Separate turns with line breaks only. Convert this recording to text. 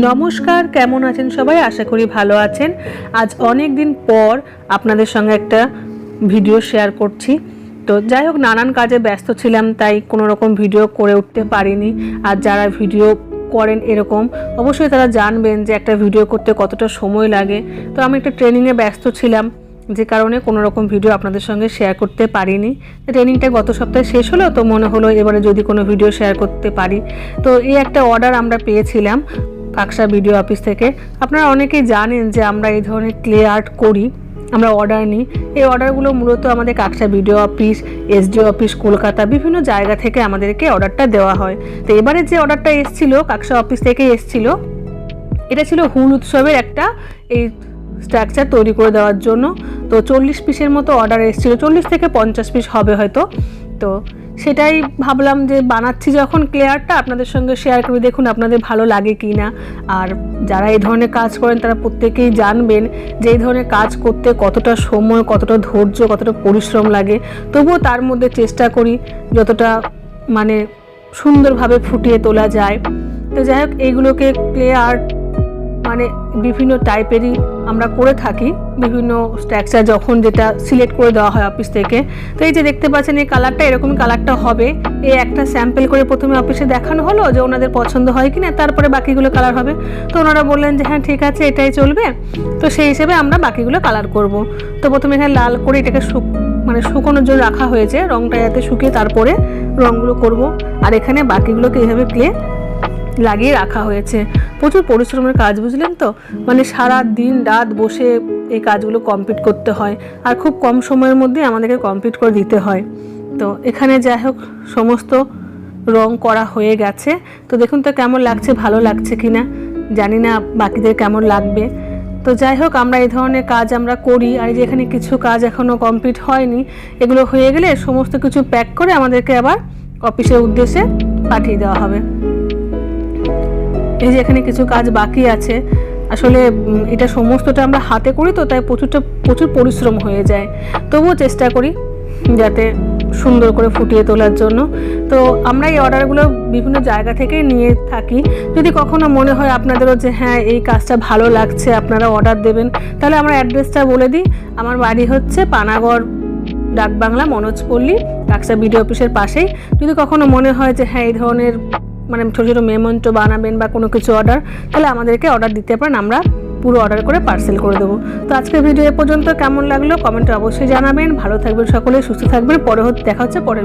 নমস্কার, কেমন আছেন সবাই? আশা করি ভালো আছেন। আজ অনেক দিন পর আপনাদের সঙ্গে একটা ভিডিও শেয়ার করছি। তো যাই হোক, নানান কাজে ব্যস্ত ছিলাম, তাই কোনো রকম ভিডিও করে উঠতে পারিনি। আর যারা ভিডিও করেন এরকম, অবশ্যই তারা জানবেন যে একটা ভিডিও করতে কতটা সময় লাগে। তো আমি একটা ট্রেনিংয়ে ব্যস্ত ছিলাম, যে কারণে কোনো রকম ভিডিও আপনাদের সঙ্গে শেয়ার করতে পারিনি। ট্রেনিংটা গত সপ্তাহে শেষ হলো, তো মনে হলো এবারে যদি কোনো ভিডিও শেয়ার করতে পারি। তো এই একটা অর্ডার আমরা পেয়েছিলাম। কাকসা ভিডিও অফিস থেকে। আপনারা অনেকেই জানেন যে আমরা এই ধরনের ক্লে আর্ট করি, আমরা অর্ডার নিই। এই অর্ডারগুলো মূলত আমাদের Kaksa BDO office, SDO office, Kolkata বিভিন্ন জায়গা থেকে আমাদেরকে অর্ডারটা দেওয়া হয়। তো এবারে যে অর্ডারটা এসছিল, কাকসা অফিস থেকে এসছিল, এটা ছিল হুল উৎসবের একটা এই স্ট্রাকচার তৈরি করে দেওয়ার জন্য। তো চল্লিশ পিসের মতো অর্ডার এসেছিল, চল্লিশ থেকে পঞ্চাশ পিস হবে হয়তো। তো সেটাই ভাবলাম যে বানাচ্ছি যখন ক্লিয়ারটা, আপনাদের সঙ্গে শেয়ার করে, দেখুন আপনাদের ভালো লাগে কি না আর যারা এই ধরনের কাজ করেন, তারা প্রত্যেকেই জানবেন যে এই ধরনের কাজ করতে কতটা সময়, কতটা ধৈর্য, কতটা পরিশ্রম লাগে। তবুও তার মধ্যে চেষ্টা করি যতটা মানে সুন্দরভাবে ফুটিয়ে তোলা যায়। তো যাই হোক, এইগুলোকে ক্লে আর্ট মানে বিভিন্ন টাইপেরই আমরা করে থাকি। বিভিন্ন স্ট্রাকচার যখন যেটা সিলেক্ট করে দেওয়া হয় অফিস থেকে। তো এই যে দেখতে পাচ্ছেন এই কালারটা এরকম কালারটা হবে। এই একটা স্যাম্পেল করে প্রথমে অফিসে দেখানো হলো যে ওনাদের পছন্দ হয় কি না তারপরে বাকিগুলো কালার হবে। তো ওনারা বললেন যে হ্যাঁ ঠিক আছে, এটাই চলবে। তো সেই হিসেবে আমরা বাকিগুলো কালার করব। তো প্রথমে এখানে লাল করে এটাকে শুক মানে শুকোনোর জন্য রাখা হয়েছে। রংটা যাতে শুকিয়ে তারপরে রংগুলো করব। আর এখানে বাকিগুলোকে এইভাবে প্লে লাগিয়ে রাখা হয়েছে। প্রচুর পরিশ্রমের কাজ, বুঝলেন তো? মানে সারা দিন রাত বসে এই কাজগুলো কমপ্লিট করতে হয় আর খুব কম সময়ের মধ্যে আমাদেরকে কমপ্লিট করে দিতে হয়। তো এখানে যাই হোক, সমস্ত রং করা হয়ে গেছে। তো দেখুন তো কেমন লাগছে, ভালো লাগছে কি না জানি না বাকিদের কেমন লাগবে। তো যাই হোক, আমরা এই ধরনের কাজ আমরা করি আর এই যে এখানে কিছু কাজ এখনও কমপ্লিট হয়নি, এগুলো হয়ে গেলে সমস্ত কিছু প্যাক করে আমাদেরকে আবার অফিসের উদ্দেশ্যে পাঠিয়ে দেওয়া হবে। এই যে এখানে কিছু কাজ বাকি আছে, আসলে এটা সমস্তটা আমরা হাতে করি তো, তাই প্রচুরটা, প্রচুর পরিশ্রম হয়ে যায়। তবুও চেষ্টা করি যাতে সুন্দর করে ফুটিয়ে তোলার জন্য। তো আমরা এই অর্ডারগুলো বিভিন্ন জায়গা থেকে নিয়ে থাকি। যদি কখনো মনে হয় আপনাদেরও যে হ্যাঁ এই কাজটা ভালো লাগছে, আপনারা অর্ডার দেবেন, তাহলে আমরা অ্যাড্রেসটা বলে দিই। আমার বাড়ি হচ্ছে পানাগড়, ডাকবাংলা, মনোজপল্লী কাকসা বিডিও অফিসের পাশেই। যদি কখনো মনে হয় যে হ্যাঁ এই ধরনের মানে ছোটো ছোটো মেমন্টো বানাবেন বা কোনো কিছু অর্ডার তাহলে আমাদেরকে অর্ডার দিতে পারেন, আমরা পুরো অর্ডার করে পার্সেল করে দেবো। তো আজকের ভিডিও এ পর্যন্ত কেমন লাগল? কমেন্টে অবশ্যই জানাবেন। ভালো থাকবেন সকলে, সুস্থ থাকবেন। পরে দেখা হচ্ছে পরের